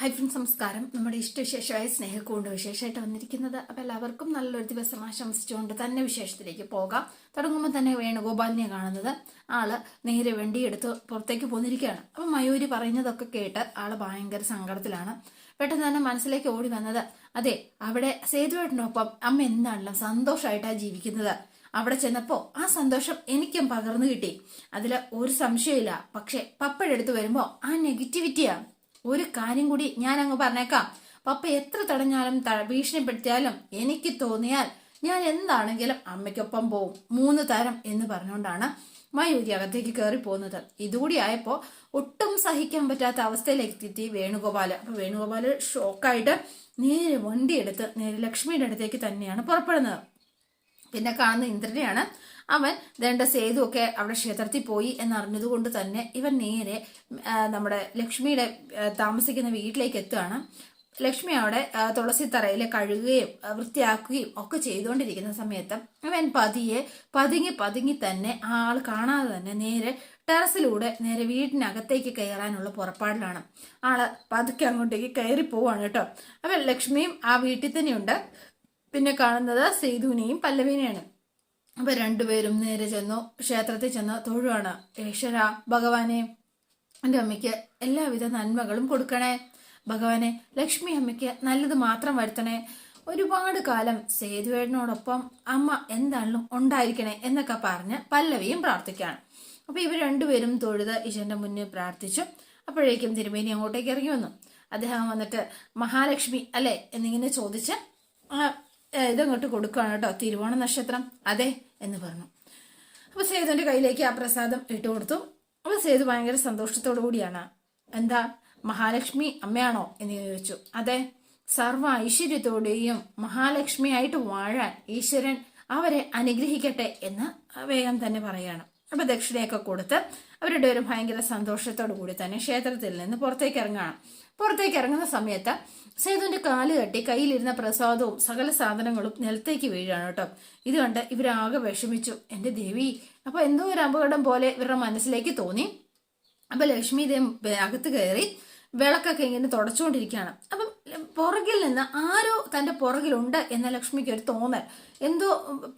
Hi friends നമസ്കാരം. നമ്മുടെ ഇഷ്ടവിശേഷമായ സ്നേഹക്കൂണ്ട് വിശേഷമായിട്ട് വന്നിരിക്കുന്നത് അപ്പം എല്ലാവർക്കും നല്ലൊരു ദിവസം ആശംസിച്ചുകൊണ്ട് തന്നെ വിശേഷത്തിലേക്ക് പോകാം. തുടങ്ങുമ്പോൾ തന്നെ വേണുഗോപാലിനെ കാണുന്നത്. ആൾ നേരെ വണ്ടി എടുത്ത് പുറത്തേക്ക് പോന്നിരിക്കുകയാണ്. അപ്പം മയൂരി പറയുന്നതൊക്കെ കേട്ട് ആൾ ഭയങ്കര സങ്കടത്തിലാണ്. പെട്ടെന്ന് തന്നെ മനസ്സിലേക്ക് ഓടി വന്നത് അതെ അവിടെ സേതുവേട്ടനൊപ്പം അമ്മ എന്താണല്ലോ സന്തോഷമായിട്ടാണ് ജീവിക്കുന്നത്. അവിടെ ചെന്നപ്പോ ആ സന്തോഷം എനിക്കും പകർന്നു കിട്ടി. അതിൽ ഒരു സംശയമില്ല പക്ഷെ പപ്പഴെടുത്ത് വരുമ്പോ ആ നെഗറ്റിവിറ്റിയാ ഒരു കാര്യം കൂടി ഞാൻ അങ്ങ് പറഞ്ഞേക്കാം. പപ്പ എത്ര തടഞ്ഞാലും ഭീഷണിപ്പെടുത്തിയാലും എനിക്ക് തോന്നിയാൽ ഞാൻ എന്താണെങ്കിലും അമ്മയ്ക്കൊപ്പം പോവും. മൂന്ന് തരം എന്ന് പറഞ്ഞുകൊണ്ടാണ് മയൂരി അകത്തേക്ക് കയറി പോകുന്നത്. ഇതുകൂടി ആയപ്പോ ഒട്ടും സഹിക്കാൻ പറ്റാത്ത അവസ്ഥയിലേക്ക് എത്തി വേണുഗോപാൽ. അപ്പൊ വേണുഗോപാൽ ഷോക്കായിട്ട് നേരെ വണ്ടിയെടുത്ത് നേരെ ലക്ഷ്മിയുടെ അടുത്തേക്ക് തന്നെയാണ് പുറപ്പെടുന്നത്. പിന്നെ കാണുന്ന ഇന്ദ്രനെയാണ് അവൻ ദേണ്ട സേതു ഒക്കെ അവിടെ ക്ഷേത്രത്തിൽ പോയി എന്നറിഞ്ഞതുകൊണ്ട് തന്നെ ഇവൻ നേരെ നമ്മുടെ ലക്ഷ്മിയുടെ താമസിക്കുന്ന വീട്ടിലേക്ക് എത്തുകയാണ്. ലക്ഷ്മി അവിടെ തുളസി തറയിൽ കഴുകുകയും വൃത്തിയാക്കുകയും ഒക്കെ ചെയ്തുകൊണ്ടിരിക്കുന്ന സമയത്ത് അവൻ പതിയെ പതുങ്ങി പതുങ്ങി തന്നെ ആൾ കാണാതെ തന്നെ നേരെ ടെറസിലൂടെ നേരെ വീടിനകത്തേക്ക് കയറാനുള്ള പുറപ്പാടിലാണ്. ആൾ പതുക്കെ അങ്ങോട്ടേക്ക് കയറി പോവാണ് കേട്ടോ. അവൻ ലക്ഷ്മിയും ആ വീട്ടിൽ തന്നെയുണ്ട്. പിന്നെ കാണുന്നത് സേതുവിനെയും പല്ലവിനെയാണ്. അപ്പൊ രണ്ടുപേരും നേരെ ചെന്നു ക്ഷേത്രത്തിൽ ചെന്ന് തൊഴുവാണ്. ഈശ്വര ഭഗവാനെ എന്റെ അമ്മയ്ക്ക് എല്ലാവിധ നന്മകളും കൊടുക്കണേ. ഭഗവാനെ ലക്ഷ്മി അമ്മയ്ക്ക് നല്ലത് മാത്രം വരുത്തണേ. ഒരുപാട് കാലം സേതുവേടനോടൊപ്പം അമ്മ എന്താണെങ്കിലും ഉണ്ടായിരിക്കണേ എന്നൊക്കെ പറഞ്ഞ് പല്ലവിയും പ്രാർത്ഥിക്കുകയാണ്. അപ്പൊ ഇവർ രണ്ടുപേരും തൊഴുത് ഈശ്വരന്റെ മുന്നിൽ പ്രാർത്ഥിച്ചു. അപ്പോഴേക്കും തിരുമേനി അങ്ങോട്ടേക്ക് ഇറങ്ങി വന്നു. അദ്ദേഹം വന്നിട്ട് മഹാലക്ഷ്മി അല്ലേ എന്നിങ്ങനെ ചോദിച്ച് ഇതങ്ങോട്ട് കൊടുക്കുകയാണ് കേട്ടോ തിരുവോണ നക്ഷത്രം. അതെ എന്ന് പറഞ്ഞു. അപ്പൊ സേതുവിന്റെ കയ്യിലേക്ക് ആ പ്രസാദം ഇട്ടു കൊടുത്തു. അപ്പൊ സേതു ഭയങ്കര സന്തോഷത്തോടു കൂടിയാണ്. എന്താ മഹാലക്ഷ്മി അമ്മയാണോ? എന്ന് ചോദിച്ചു. അതെ സർവ ഐശ്വര്യത്തോടെയും മഹാലക്ഷ്മിയായിട്ട് വാഴാൻ ഈശ്വരൻ അവരെ അനുഗ്രഹിക്കട്ടെ എന്ന് വേഗം തന്നെ പറയാണ്. അപ്പൊ ദക്ഷിണയൊക്കെ കൊടുത്ത് അവരുടെ ഒരു ഭയങ്കര സന്തോഷത്തോടു കൂടി തന്നെ ക്ഷേത്രത്തിൽ നിന്ന് പുറത്തേക്ക് ഇറങ്ങണം. പുറത്തേക്ക് ഇറങ്ങുന്ന സമയത്ത് സേതുവിന്റെ കാൽ കെട്ടി കയ്യിലിരുന്ന പ്രസാദവും സകല സാധനങ്ങളും നിലത്തേക്ക് വീഴാണ് കേട്ടോ. ഇത് കണ്ട് ഇവരാകെ വിഷമിച്ചു. എന്റെ ദേവി അപ്പോൾ എന്തോ ഒരു അപകടം പോലെ ഇവരുടെ മനസ്സിലേക്ക് തോന്നി? അപ്പോൾ ലക്ഷ്മി ഇതേ അകത്ത് കയറി വിളക്കൊക്കെ ഇങ്ങനെ തുടച്ചുകൊണ്ടിരിക്കുകയാണ്. അപ്പം പുറകിൽ നിന്ന് ആരോ തന്റെ പുറകിലുണ്ട് എന്ന ലക്ഷ്മിക്ക് ഒരു തോന്നൽ. എന്തോ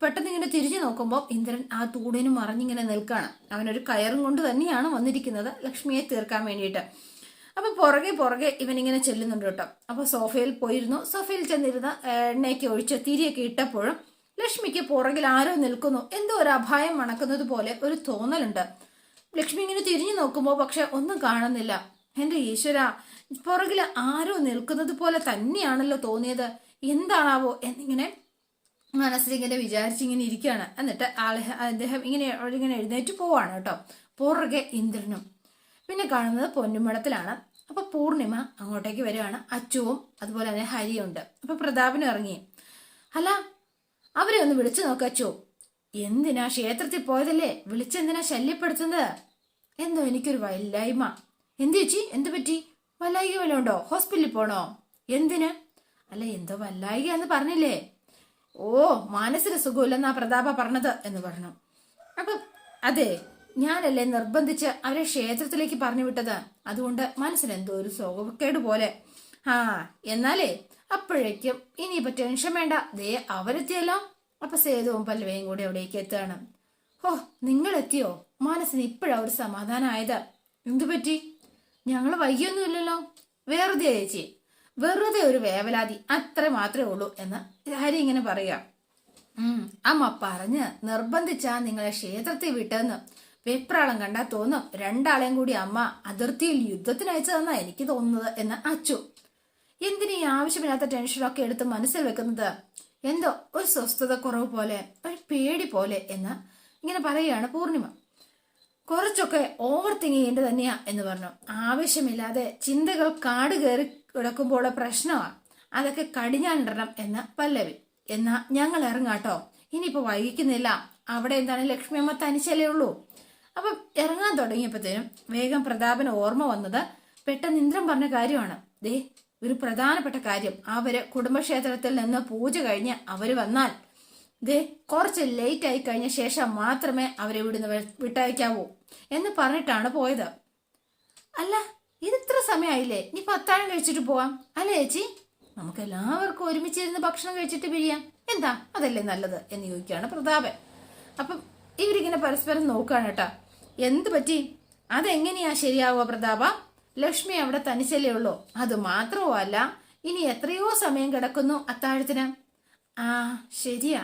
പെട്ടെന്ന് ഇങ്ങനെ തിരിഞ്ഞു നോക്കുമ്പോൾ ഇന്ദ്രൻ ആ തൂടിനും മറിഞ്ഞിങ്ങനെ നിൽക്കുകയാണ്. അവനൊരു കയറും കൊണ്ട് തന്നെയാണ് വന്നിരിക്കുന്നത് ലക്ഷ്മിയെ തീർക്കാൻ വേണ്ടിയിട്ട്. അപ്പം പുറകെ പുറകെ ഇവനിങ്ങനെ ചെല്ലുന്നുണ്ട് കേട്ടോ. അപ്പോൾ സോഫയിൽ പോയിരുന്നു. സോഫയിൽ ചെന്നിരുന്ന എണ്ണയൊക്കെ ഒഴിച്ച് തിരിയൊക്കെ ഇട്ടപ്പോഴും ലക്ഷ്മിക്ക് പുറകിൽ ആരോ നിൽക്കുന്നു. എന്തോ ഒരു അഭായം മണക്കുന്നത് പോലെ ഒരു തോന്നലുണ്ട്. ലക്ഷ്മി ഇങ്ങനെ തിരിഞ്ഞു നോക്കുമ്പോൾ പക്ഷെ ഒന്നും കാണുന്നില്ല. എന്റെ ഈശ്വര പുറകിൽ ആരോ നിൽക്കുന്നത് പോലെ തന്നെയാണല്ലോ തോന്നിയത്. എന്താണാവോ എന്നിങ്ങനെ മനസ്സിലിങ്ങനെ വിചാരിച്ചിങ്ങനെ ഇരിക്കുകയാണ്. എന്നിട്ട് ആളെ അദ്ദേഹം ഇങ്ങനെ ഇങ്ങനെ എഴുന്നേറ്റ് പോവാണ് കേട്ടോ. പുറകെ ഇന്ദ്രനും. പിന്നെ കാണുന്നത് പൊന്നുമടത്തിലാണ് അപ്പൊ പൂർണിമ അങ്ങോട്ടേക്ക് വരികയാണ്. അച്ചുവും അതുപോലെ തന്നെ ഹരിയുണ്ട് അപ്പൊ പ്രതാപനും ഇറങ്ങി. അല്ല അവരെ ഒന്ന് വിളിച്ചു നോക്ക അച്ചു. എന്തിനാ ക്ഷേത്രത്തിൽ പോയതല്ലേ? വിളിച്ചെന്തിനാ ശല്യപ്പെടുത്തുന്നത്? എന്തോ എനിക്കൊരു വല്ലായ്മ എന്ത് ചേച്ചി? എന്ത് പറ്റി? വല്ലായിക വല്ലതും ഉണ്ടോ? ഹോസ്പിറ്റലിൽ പോണോ? എന്തിന്? അല്ല എന്തോ വല്ലായിക എന്ന് പറഞ്ഞില്ലേ? ഓ മാനസിക സുഖമില്ലെന്നാ പ്രതാപ പറഞ്ഞത് എന്ന് പറഞ്ഞു. അപ്പൊ അതെ ഞാനല്ലേ നിർബന്ധിച്ച് അവരെ ക്ഷേത്രത്തിലേക്ക് പറഞ്ഞു വിട്ടത്. അതുകൊണ്ട് മനസ്സിന് എന്തോ ഒരു സുഖക്കേട് പോലെ. ആ എന്നാലേ അപ്പോഴേക്കും ഇനിയിപ്പോ ടെൻഷൻ വേണ്ട. ദേ അവരെത്തിയല്ലോ. അപ്പൊ സേതുവും പല്ലവയും കൂടി അവിടേക്ക് എത്തുകയാണ്. ഓ നിങ്ങൾ എത്തിയോ മനസ്സിന് ഇപ്പോഴാ ഒരു സമാധാനമായത് എന്തു പറ്റി? ഞങ്ങൾ വൈകിയൊന്നുമില്ലല്ലോ വെറുതെ ചേച്ചി. വെറുതെ ഒരു വേവലാതി അത്ര മാത്രമേ ഉള്ളൂ എന്ന് ഹരി ഇങ്ങനെ പറയാം. ഉം, അമ്മ പറഞ്ഞ് നിർബന്ധിച്ചാ നിങ്ങളെ ക്ഷേത്രത്തിൽ വിട്ടെന്ന്. വെപ്രാളം കണ്ടാ തോന്നും രണ്ടാളെയും കൂടി അമ്മ അതിർത്തിയിൽ യുദ്ധത്തിന് അയച്ചതെന്നാ എനിക്ക് തോന്നുന്നത് എന്ന് അച്ചു. എന്തിനീ ആവശ്യമില്ലാത്ത ടെൻഷനൊക്കെ എടുത്ത് മനസ്സിൽ വെക്കുന്നത്? എന്തോ ഒരു സ്വസ്ഥത കുറവ് പോലെ ഒരു പേടി പോലെ എന്ന് ഇങ്ങനെ പറയുകയാണ് പൂർണിമ. കുറച്ചൊക്കെ ഓവർ തിങ്ക് ചെയ്യേണ്ടത് തന്നെയാ എന്ന് പറഞ്ഞു. ആവശ്യമില്ലാതെ ചിന്തകൾ കാട് കയറി കിടക്കുമ്പോൾ പ്രശ്നമാണ് അതൊക്കെ കടിഞ്ഞാണ്ടിടണം എന്ന് പല്ലവി. എന്നാ ഞങ്ങൾ ഇറങ്ങാട്ടോ. ഇനിയിപ്പോ വൈകിക്കുന്നില്ല. അവിടെ എന്താണ് ലക്ഷ്മി അമ്മ തനിച്ചല്ലേ ഉള്ളൂ? അപ്പം ഇറങ്ങാൻ തുടങ്ങിയപ്പോഴത്തേനും വേഗം പ്രതാപന് ഓർമ്മ വന്നത് പെട്ടെന്ന് ഇന്ദ്രൻ പറഞ്ഞ കാര്യമാണ്. ദേ ഒരു പ്രധാനപ്പെട്ട കാര്യം. അവർ കുടുംബക്ഷേത്രത്തിൽ നിന്ന് പൂജ കഴിഞ്ഞ് അവർ വന്നാൽ ദേ കുറച്ച് ലേറ്റ് ആയി കഴിഞ്ഞ ശേഷം മാത്രമേ അവരെ ഇവിടുന്ന് വിട്ടയക്കാവൂ എന്ന് പറഞ്ഞിട്ടാണ് പോയത്. അല്ല ഇതിത്ര സമയമായില്ലേ ഇനി പത്താഴം കഴിച്ചിട്ട് പോവാം. അല്ലേ ചേച്ചി? നമുക്ക് എല്ലാവർക്കും ഒരുമിച്ചിരുന്ന് ഭക്ഷണം കഴിച്ചിട്ട് പിരിയാം. എന്താ? അതല്ലേ നല്ലത് എന്ന് ചോദിക്കുകയാണ് പ്രതാപൻ. അപ്പം ഇവരിങ്ങനെ പരസ്പരം നോക്കുകയാണ് കേട്ടോ. എന്ത് പറ്റി? അതെങ്ങനെയാ ശരിയാവുക പ്രതാപ? ലക്ഷ്മി അവിടെ തനിച്ചല്ലേ ഉള്ളൂ. അത് മാത്രവുമല്ല ഇനി എത്രയോ സമയം കിടക്കുന്നു അത്താഴത്തിന്. ആ ശരിയാ.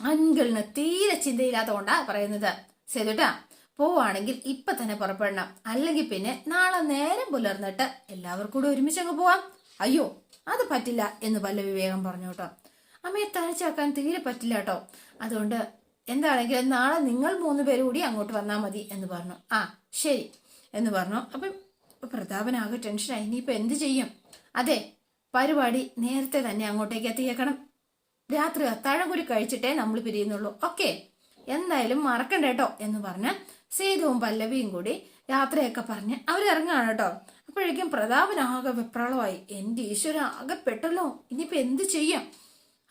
അങ്കിളിന് തീരെ ചിന്തയില്ലാത്തതുകൊണ്ടാ പറയുന്നത്. സേതുട്ടാ പോവാണെങ്കിൽ ഇപ്പൊ തന്നെ പുറപ്പെടണം. അല്ലെങ്കിൽ പിന്നെ നാളെ നേരം പുലർന്നിട്ട് എല്ലാവർക്കും കൂടെ ഒരുമിച്ച് അങ്ങ് പോവാം. അയ്യോ അത് പറ്റില്ല എന്ന് പല്ലവി വേഗം പറഞ്ഞു കേട്ടോ. അമ്മയെ തനിച്ചാക്കാൻ തീരെ പറ്റില്ല കേട്ടോ. അതുകൊണ്ട് എന്താണെങ്കിലും നാളെ നിങ്ങൾ മൂന്ന് പേര് കൂടി അങ്ങോട്ട് വന്നാൽ മതി എന്ന് പറഞ്ഞു. ആ ശരി എന്ന് പറഞ്ഞു. അപ്പം പ്രതാപനാകെ ടെൻഷനായി ഇനിയിപ്പോ എന്ത് ചെയ്യും? അതെ പരിപാടി നേരത്തെ തന്നെ അങ്ങോട്ടേക്ക് എത്തിയേക്കണം. രാത്രി അത്താഴം കൂടി കഴിച്ചിട്ടേ നമ്മൾ പിരിയുന്നുള്ളൂ. ഓക്കെ. എന്തായാലും മറക്കണ്ട കേട്ടോ എന്ന് പറഞ്ഞ് സേതുവും പല്ലവിയും കൂടി യാത്രയൊക്കെ പറഞ്ഞ് അവരിറങ്ങാണ് കേട്ടോ. അപ്പോഴേക്കും പ്രതാപനാകെ വിപ്രളമായി. എന്റെ ഈശ്വര ആകെ പെട്ടല്ലോ. ഇനിയിപ്പോ എന്ത് ചെയ്യാം?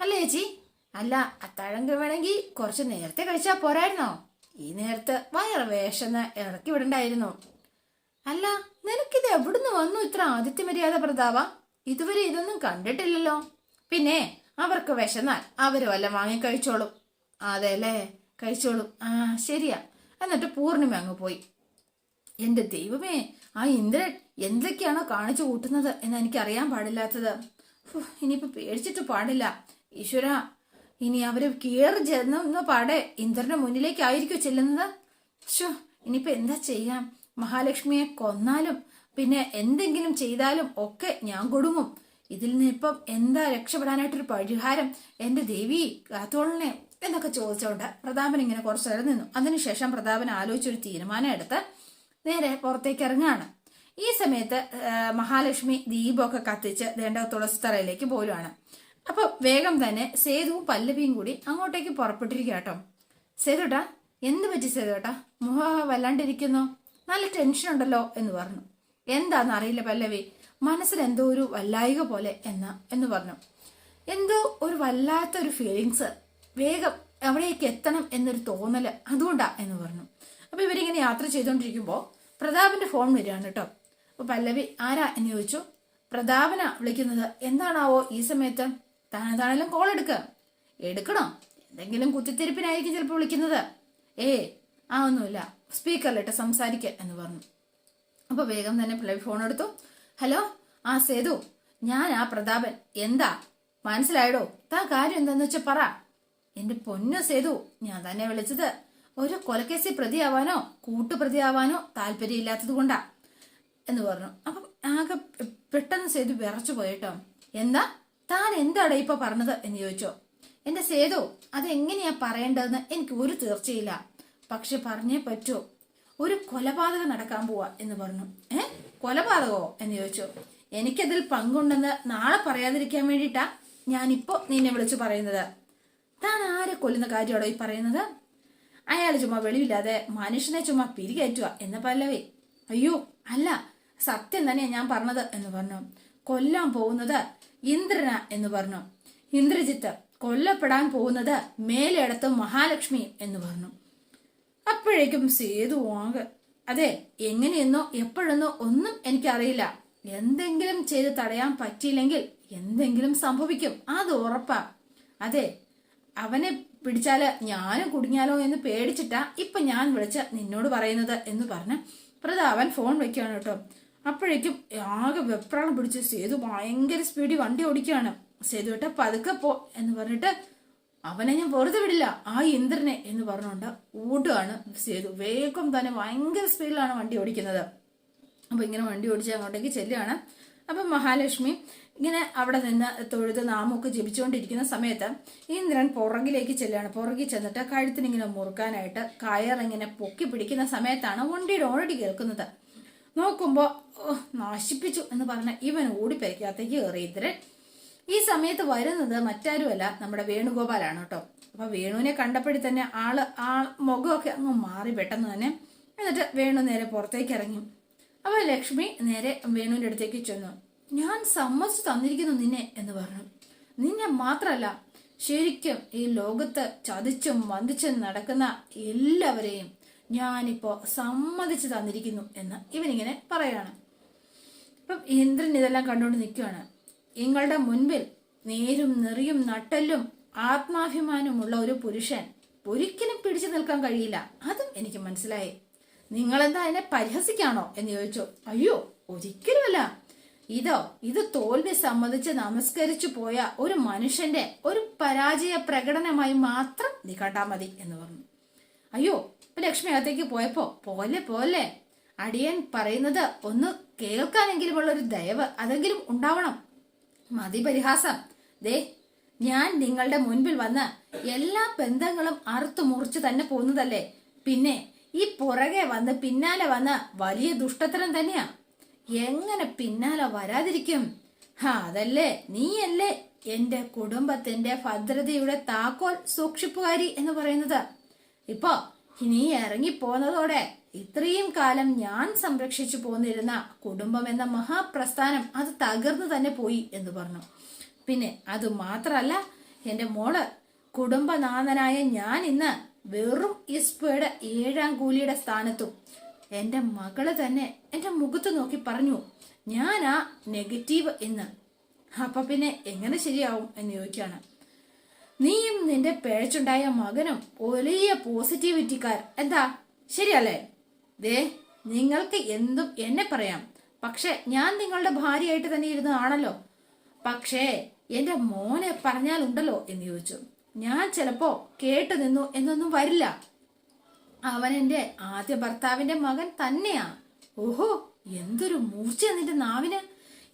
അല്ലേ ചേച്ചി? അല്ല അത്താഴം വേണമെങ്കിൽ കുറച്ച് നേരത്തെ കഴിച്ചാൽ പോരായിരുന്നോ? ഈ നേരത്ത് വയറ് വേഷന്ന് ഇറക്കി വിടണ്ടായിരുന്നു. അല്ല നിനക്കിത് എവിടുന്ന് വന്നു ഇത്ര ആദിത്യ മര്യാദ പ്രതാപ? ഇതുവരെ ഇതൊന്നും കണ്ടിട്ടില്ലല്ലോ. പിന്നെ അവർക്ക് വിശന്നാൽ അവർ വല്ല വാങ്ങി കഴിച്ചോളും. അതെ അല്ലേ കഴിച്ചോളും. ആ ശരിയാ. എന്നിട്ട് പൂർണിമ അങ്ങ് പോയി. എന്റെ ദൈവമേ ആ ഇന്ദ്രൻ എന്തൊക്കെയാണോ കാണിച്ചു കൂട്ടുന്നത് എന്ന് എനിക്ക് അറിയാൻ പാടില്ലാത്തത്. ഇനിയിപ്പോൾ ഇനിയിപ്പോ പേടിച്ചിട്ട് പാടില്ല. ഈശ്വര ഇനി അവർ കീറി ചെന്ന പാടെ ഇന്ദ്രന്റെ മുന്നിലേക്കായിരിക്കും ചെല്ലുന്നത്? ഷോ ഇനിയിപ്പോൾ എന്താ ചെയ്യാം? മഹാലക്ഷ്മിയെ കൊന്നാലും പിന്നെ എന്തെങ്കിലും ചെയ്താലും ഒക്കെ ഞാൻ കൊടുങ്ങും. ഇതിൽ നിന്ന് ഇപ്പം എന്താ രക്ഷപ്പെടാനായിട്ടൊരു പരിഹാരം എന്റെ ദേവി കാത്തോളിനെ എന്നൊക്കെ ചോദിച്ചുകൊണ്ട് പ്രതാപൻ ഇങ്ങനെ കുറച്ചു നേരം നിന്നു. അതിനുശേഷം പ്രതാപൻ ആലോചിച്ചൊരു തീരുമാനം എടുത്ത് നേരെ പുറത്തേക്ക് ഇറങ്ങുകയാണ് ഈ സമയത്ത് മഹാലക്ഷ്മി ദീപമൊക്കെ കത്തിച്ച് ദേണ്ട തുളസിത്തറയിലേക്ക് പോരുവാണ്. അപ്പൊ വേഗം തന്നെ സേതുവും പല്ലവിയും കൂടി അങ്ങോട്ടേക്ക് പുറപ്പെട്ടിരിക്കുക കേട്ടോ. സേതുട്ടാ എന്ത് പറ്റി സേതുട്ടാ? മുഖ വല്ലാണ്ടിരിക്കുന്നു. നല്ല ടെൻഷൻ ഉണ്ടല്ലോ എന്ന് പറഞ്ഞു. എന്താന്ന് അറിയില്ല പല്ലവി. മനസ്സിൽ എന്തോ ഒരു വല്ലായിക പോലെ എന്ന എന്ന് പറഞ്ഞു. എന്തോ ഒരു വല്ലാത്ത ഒരു ഫീലിങ്സ് വേഗം അവിടേക്ക് എത്തണം എന്നൊരു തോന്നൽ അതുകൊണ്ടാ എന്ന് പറഞ്ഞു. അപ്പൊ ഇവരിങ്ങനെ യാത്ര ചെയ്തുകൊണ്ടിരിക്കുമ്പോൾ പ്രതാപന്റെ ഫോൺ വരികയാണ് കേട്ടോ അപ്പൊ പല്ലവി ആരാ എന്ന് ചോദിച്ചു. പ്രതാപനാ വിളിക്കുന്നത്. എന്താണാവോ ഈ സമയത്ത്? താനെന്താണേലും കോൾ എടുക്കുക എടുക്കണോ? എന്തെങ്കിലും കുത്തിത്തിരിപ്പിനായിരിക്കും ചിലപ്പോൾ വിളിക്കുന്നത്. ഏ ആ ഒന്നുമില്ല. സ്പീക്കറിലിട്ട് സംസാരിക്ക എന്ന് പറഞ്ഞു. അപ്പൊ വേഗം തന്നെ പിള്ളേർ ഫോൺ എടുത്തു. ഹലോ ആ സേതു ഞാൻ ആ പ്രതാപൻ. എന്താ? മനസ്സിലായടോ? താ കാര്യം എന്താന്ന് വെച്ചാ പറ. എന്റെ പൊന്നു സേതു ഞാൻ തന്നെ വിളിച്ചത് ഒരു കൊലക്കേസിൽ പ്രതിയാവാനോ കൂട്ടുപ്രതിയാവാനോ താല്പര്യമില്ലാത്തത് കൊണ്ടാ. എന്ന് പറഞ്ഞു. അപ്പം ആകെ പെട്ടെന്ന് സേതു വിറച്ചു പോയിട്ടോ. എന്താ? താൻ എന്താടാ ഇപ്പൊ പറഞ്ഞത്? എന്ന് ചോദിച്ചോ. എന്റെ സേതു അതെങ്ങനെയാ പറയേണ്ടതെന്ന് എനിക്ക് ഒരു തീർച്ചയില്ല. പക്ഷെ പറഞ്ഞേ പറ്റൂ. ഒരു കൊലപാതകം നടക്കാൻ പോവാ എന്ന് പറഞ്ഞു. ഏ? കൊലപാതകമോ എന്ന് ചോദിച്ചു. എനിക്കതിൽ പങ്കുണ്ടെന്ന് നാളെ പറയാതിരിക്കാൻ വേണ്ടിയിട്ടാ ഞാനിപ്പോ നിന്നെ വിളിച്ചു പറയുന്നത്. താൻ ആരെ കൊല്ലുന്ന കാര്യമാണോ ഈ പറയുന്നത്? അയാൾ ചുമ്മാ വെളിവില്ലാതെ മനുഷ്യനെ ചുമ്മാ പിരികയറ്റുക എന്ന പല്ലവി. അയ്യോ അല്ല സത്യം തന്നെയാ ഞാൻ പറഞ്ഞത് എന്ന് പറഞ്ഞു. കൊല്ലാൻ പോകുന്നത് ഇന്ദ്രന എന്ന് പറഞ്ഞു. ഇന്ദ്രജിത്ത് കൊല്ലപ്പെടാൻ പോകുന്നത് മേലെടുത്ത് മഹാലക്ഷ്മി എന്ന് പറഞ്ഞു. അപ്പോഴേക്കും സേതു ആകെ അതെ എങ്ങനെയെന്നോ എപ്പോഴെന്നോ ഒന്നും എനിക്കറിയില്ല. എന്തെങ്കിലും ചെയ്ത് തടയാൻ പറ്റിയില്ലെങ്കിൽ എന്തെങ്കിലും സംഭവിക്കും. അത് ഉറപ്പാ. അതെ അവനെ പിടിച്ചാൽ ഞാനും കുടുങ്ങിയാലോ എന്ന് പേടിച്ചിട്ടാ ഇപ്പൊ ഞാൻ വിളിച്ച നിന്നോട് പറയുന്നത് എന്ന് പറഞ്ഞ് പ്രതാപൻ ഫോൺ വെക്കുകയാണ് കേട്ടോ. അപ്പോഴേക്കും ആകെ വെപ്രാളം പിടിച്ച് സേതു ഭയങ്കര സ്പീഡിൽ വണ്ടി ഓടിക്കുകയാണ്. സേതു കേട്ടോ പതുക്കെ പോ എന്ന് പറഞ്ഞിട്ട് അവനെ ഞാൻ വെറുതെ വിടില്ല. ആ ഇന്ദ്രനെ എന്ന് പറഞ്ഞുകൊണ്ട് ഓടുകയാണ് ചെയ്തു. വേഗം തന്നെ ഭയങ്കര സ്പീഡിലാണ് വണ്ടി ഓടിക്കുന്നത്. അപ്പൊ ഇങ്ങനെ വണ്ടി ഓടിച്ച് അങ്ങോട്ടേക്ക് ചെല്ലുകയാണ്. അപ്പൊ മഹാലക്ഷ്മി ഇങ്ങനെ അവിടെ നിന്ന് തൊഴുത് നാമൊക്കെ ജപിച്ചുകൊണ്ടിരിക്കുന്ന സമയത്ത് ഇന്ദ്രൻ പുറകിലേക്ക് ചെല്ലുകയാണ്. പുറകിൽ ചെന്നിട്ട് കഴുത്തിനിങ്ങനെ മുറുക്കാനായിട്ട് കയറിങ്ങനെ പൊക്കി പിടിക്കുന്ന സമയത്താണ് വണ്ടിയുടെ ഓടി കേൾക്കുന്നത്. നോക്കുമ്പോ നാശിപ്പിച്ചു എന്ന് പറഞ്ഞ ഇവൻ ഓടിപ്പരിക്കകത്തേക്ക് കയറി. ഇന്ദ്രൻ ഈ സമയത്ത് വരുന്നത് മറ്റാരുമല്ല നമ്മുടെ വേണുഗോപാലാണ് കേട്ടോ. അപ്പൊ വേണുവിനെ കണ്ടപ്പോഴേ തന്നെ ആൾ ആ മുഖമൊക്കെ അങ്ങ് മാറി പെട്ടെന്ന് തന്നെ. എന്നിട്ട് വേണു നേരെ പുറത്തേക്ക് ഇറങ്ങി. അപ്പൊ ലക്ഷ്മി നേരെ വേണുവിന്റെ അടുത്തേക്ക് ചെന്നു. ഞാൻ സമ്മതിച്ചു തന്നിരിക്കുന്നു നിന്നെ എന്ന് പറഞ്ഞു. നിന്നെ മാത്രല്ല ശരിക്കും ഈ ലോകത്ത് ചതിച്ചും വന്ദിച്ചും നടക്കുന്ന എല്ലാവരെയും ഞാനിപ്പോ സമ്മതിച്ചു തന്നിരിക്കുന്നു എന്ന് ഇവനിങ്ങനെ പറയാണ്. അപ്പം ഇന്ദ്രൻ ഇതെല്ലാം കണ്ടുകൊണ്ട് നിൽക്കുകയാണ് നിങ്ങളുടെ മുൻപിൽ നേരും നെറിയും നട്ടലും ആത്മാഭിമാനമുള്ള ഒരു പുരുഷൻ ഒരിക്കലും പിടിച്ചു നിൽക്കാൻ കഴിയില്ല. അതും എനിക്ക് മനസ്സിലായി. നിങ്ങളെന്താ എന്നെ പരിഹസിക്കാണോ എന്ന് ചോദിച്ചു. അയ്യോ ഒരിക്കലുമല്ല. ഇതോ ഇത് തോൽവി സമ്മതിച്ച് നമസ്കരിച്ചു പോയ ഒരു മനുഷ്യന്റെ ഒരു പരാജയ പ്രകടനമായി മാത്രം നീ കണ്ടാ മതി എന്ന് പറഞ്ഞു. അയ്യോ ഇപ്പൊ ലക്ഷ്മി അകത്തേക്ക് പോയപ്പോ പോലെ പോലെ. അടിയൻ പറയുന്നത് ഒന്ന് കേൾക്കാനെങ്കിലുമുള്ള ഒരു ദയവ് അതെങ്കിലും ഉണ്ടാവണം. മതി പരിഹാസം ദേ ഞാൻ നിങ്ങളുടെ മുൻപിൽ വന്ന് എല്ലാ ബന്ധങ്ങളും അറുത്തു മുറിച്ചു തന്നെ പോകുന്നതല്ലേ പിന്നെ ഈ പുറകെ വന്ന് പിന്നാലെ വന്ന് വലിയ ദുഷ്ടത്തരം തന്നെയാ. എങ്ങനെ പിന്നാലെ വരാതിരിക്കും? ഹാ അതല്ലേ? നീയല്ലേ എന്റെ കുടുംബത്തിന്റെ ഭദ്രതയുടെ താക്കോൽ സൂക്ഷിപ്പുകാരി എന്ന് പറയുന്നത്. ഇപ്പോ നീ ഇറങ്ങിപ്പോന്നതോടെ ഇത്രയും കാലം ഞാൻ സംരക്ഷിച്ചു പോന്നിരുന്ന കുടുംബം എന്ന മഹാപ്രസ്ഥാനം അത് തകർന്നു തന്നെ പോയി എന്ന് പറഞ്ഞു. പിന്നെ അത് മാത്രല്ല എന്റെ മോൾ കുടുംബനാഥനായ ഞാൻ ഇന്ന് വെറും ഇസ്പയുടെ ഏഴാം കൂലിയുടെ സ്ഥാനത്തും എന്റെ മകൾ തന്നെ എന്റെ മുഖത്ത് നോക്കി പറഞ്ഞു ഞാൻ ആ നെഗറ്റീവ് എന്ന്. അപ്പൊ പിന്നെ എങ്ങനെ ശരിയാവും? എന്ന് ചോദിക്കുകയാണ്. നീയും നിന്റെ പേഴ്ചുണ്ടായ മകനും വലിയ പോസിറ്റിവിറ്റിക്കാർ. എന്താ? ശരിയല്ലേ? ദേ നിങ്ങൾക്ക് എന്തും എന്നെ പറയാം. പക്ഷെ ഞാൻ നിങ്ങളുടെ ഭാര്യയായിട്ട് തന്നെ ഇരുന്നതാണല്ലോ പക്ഷേ എന്റെ മോനെ പറഞ്ഞാലുണ്ടല്ലോ എന്ന് ചോദിച്ചു. ഞാൻ ചിലപ്പോ കേട്ടു നിന്നു എന്നൊന്നും വരില്ല. അവൻ എന്റെ ആദ്യ ഭർത്താവിന്റെ മകൻ തന്നെയാ. ഓഹോ എന്തൊരു മൂർച്ച നിന്റെ നാവിന്.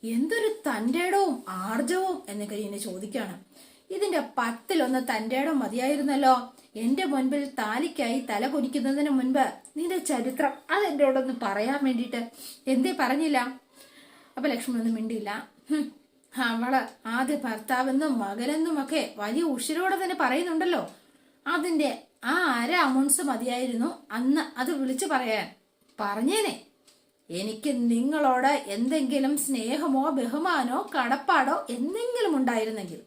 എന്തൊരു തന്റെടവും ആർജവും എന്നൊക്കെ എന്നെ ചോദിക്കാണ്. ഇതിന്റെ പത്തിലൊന്ന് തന്റെടം മതിയായിരുന്നല്ലോ. എന്റെ മുൻപിൽ താലിക്കായി തല കുനിക്കുന്നതിന് മുൻപ് നിന്റെ ചരിത്രം അതെന്റോടൊന്ന് പറയാൻ വേണ്ടിയിട്ട് എന്തേ പറഞ്ഞില്ല? അപ്പൊ ലക്ഷ്മണൊന്നും മിണ്ടിയില്ല. അവൾ ആദ്യ ഭർത്താവെന്നും മകനെന്നും ഒക്കെ വലിയ ഉഷിരോടെ തന്നെ പറയുന്നുണ്ടല്ലോ. അതിന്റെ ആ അര അമൗണ്ട്സ് മതിയായിരുന്നു അന്ന് അത് വിളിച്ചു പറയാൻ. പറഞ്ഞേനെ. എനിക്ക് നിങ്ങളോട് എന്തെങ്കിലും സ്നേഹമോ ബഹുമാനോ കടപ്പാടോ എന്തെങ്കിലും ഉണ്ടായിരുന്നെങ്കിൽ.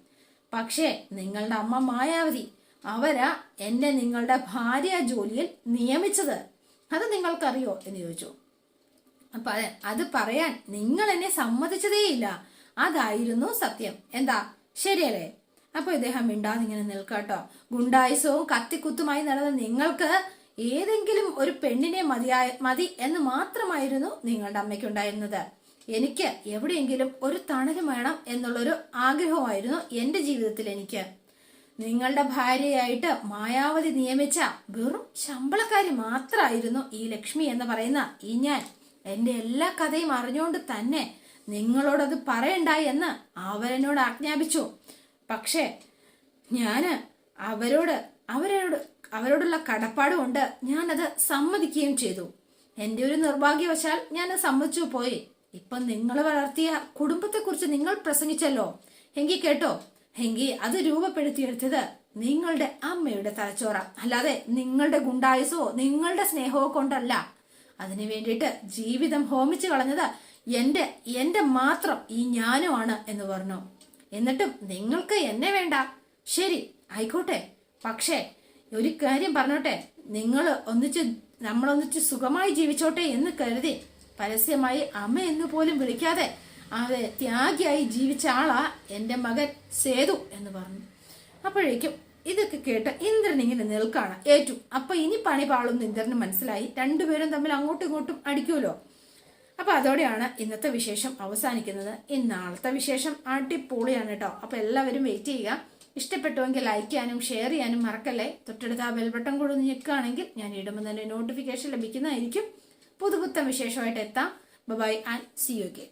പക്ഷേ നിങ്ങളുടെ അമ്മ മായാവതി അവരാ എന്നെ നിങ്ങളുടെ ഭാര്യ ജോലിയിൽ നിയമിച്ചത്. അത് നിങ്ങൾക്കറിയോ? എന്ന് ചോദിച്ചു. അപ്പൊ അത് പറയാൻ നിങ്ങൾ എന്നെ സമ്മതിച്ചതേയില്ല. അതായിരുന്നു സത്യം. എന്താ? ശരിയല്ലേ? അപ്പൊ ഇദ്ദേഹം മിണ്ടാതിങ്ങനെ നിൽക്കാട്ടോ ഗുണ്ടായുസവും കത്തിക്കുത്തുമായി നടന്ന നിങ്ങൾക്ക് ഏതെങ്കിലും ഒരു പെണ്ണിനെ മതിയായ മതി എന്ന് മാത്രമായിരുന്നു നിങ്ങളുടെ അമ്മയ്ക്കുണ്ടായിരുന്നത്. എനിക്ക് എവിടെയെങ്കിലും ഒരു തണലും വേണം എന്നുള്ളൊരു ആഗ്രഹമായിരുന്നു എന്റെ ജീവിതത്തിൽ എനിക്ക്. നിങ്ങളുടെ ഭാര്യയായിട്ട് മായാവതി നിയമിച്ച വെറും ശമ്പളക്കാരി മാത്രമായിരുന്നു ഈ ലക്ഷ്മി എന്ന് പറയുന്ന ഈ ഞാൻ. എന്റെ എല്ലാ കഥയും അറിഞ്ഞുകൊണ്ട് തന്നെ നിങ്ങളോടത് പറയണ്ട എന്ന് അവരെന്നോട് ആജ്ഞാപിച്ചു. പക്ഷേ ഞാൻ അവരോട് അവരോട് അവരോടുള്ള കടപ്പാട് കൊണ്ട് ഞാനത് സമ്മതിക്കുകയും ചെയ്തു. എന്റെ ഒരു നിർഭാഗ്യവശാൽ ഞാൻ സമ്മതിച്ചു പോയി. ഇപ്പൊ നിങ്ങൾ വളർത്തിയ കുടുംബത്തെക്കുറിച്ച് നിങ്ങൾ പ്രസംഗിച്ചല്ലോ. എങ്കിൽ കേട്ടോ എങ്കി അത് രൂപപ്പെടുത്തിയെടുത്തത് നിങ്ങളുടെ അമ്മയുടെ തലച്ചോറ. അല്ലാതെ നിങ്ങളുടെ ഗുണ്ടായുസോ നിങ്ങളുടെ സ്നേഹമോ കൊണ്ടല്ല. അതിനു വേണ്ടിയിട്ട് ജീവിതം ഹോമിച്ചു കളഞ്ഞത് എന്റെ എന്റെ മാത്രം ഈ ഞാനുമാണ് എന്ന് പറഞ്ഞു. എന്നിട്ടും നിങ്ങൾക്ക് എന്നെ വേണ്ട. ശരി ആയിക്കോട്ടെ. പക്ഷേ ഒരു കാര്യം പറഞ്ഞോട്ടെ. നിങ്ങൾ ഒന്നിച്ച് നമ്മളൊന്നിച്ച് സുഖമായി ജീവിച്ചോട്ടെ എന്ന് കരുതി പരസ്യമായി അമ്മ എന്ന് പോലും വിളിക്കാതെ അവെ ത്യാഗിയായി ജീവിച്ച ആളാ എന്റെ മകൻ സേതു എന്ന് പറഞ്ഞു. അപ്പോഴേക്കും ഇതൊക്കെ കേട്ട് ഇന്ദ്രൻ ഇങ്ങനെ നിൽക്കാണ്. ഏറ്റു അപ്പൊ ഇനി പണി പാളും ഇന്ദ്രന് മനസ്സിലായി. രണ്ടുപേരും തമ്മിൽ അങ്ങോട്ടും ഇങ്ങോട്ടും അടിക്കുമല്ലോ അപ്പൊ അതോടെയാണ് ഇന്നത്തെ വിശേഷം അവസാനിക്കുന്നത്. ഇന്നാളത്തെ വിശേഷം അടിപൊളിയാണ് കേട്ടോ അപ്പൊ എല്ലാവരും വെയിറ്റ് ചെയ്യുക. ഇഷ്ടപ്പെട്ടുവെങ്കിൽ ലൈക്ക് ചെയ്യാനും ഷെയർ ചെയ്യാനും മറക്കല്ലേ? തൊട്ടടുത്ത് ആ ബെൽബട്ടൺ കൂടെ ഒന്ന് ഞെക്കുകയാണെങ്കിൽ ഞാൻ ഇടുമ്പോൾ തന്നെ നോട്ടിഫിക്കേഷൻ ലഭിക്കുന്നതായിരിക്കും. പുതുപുത്തൻ വിശേഷമായിട്ട് എത്താം. Bye and see you K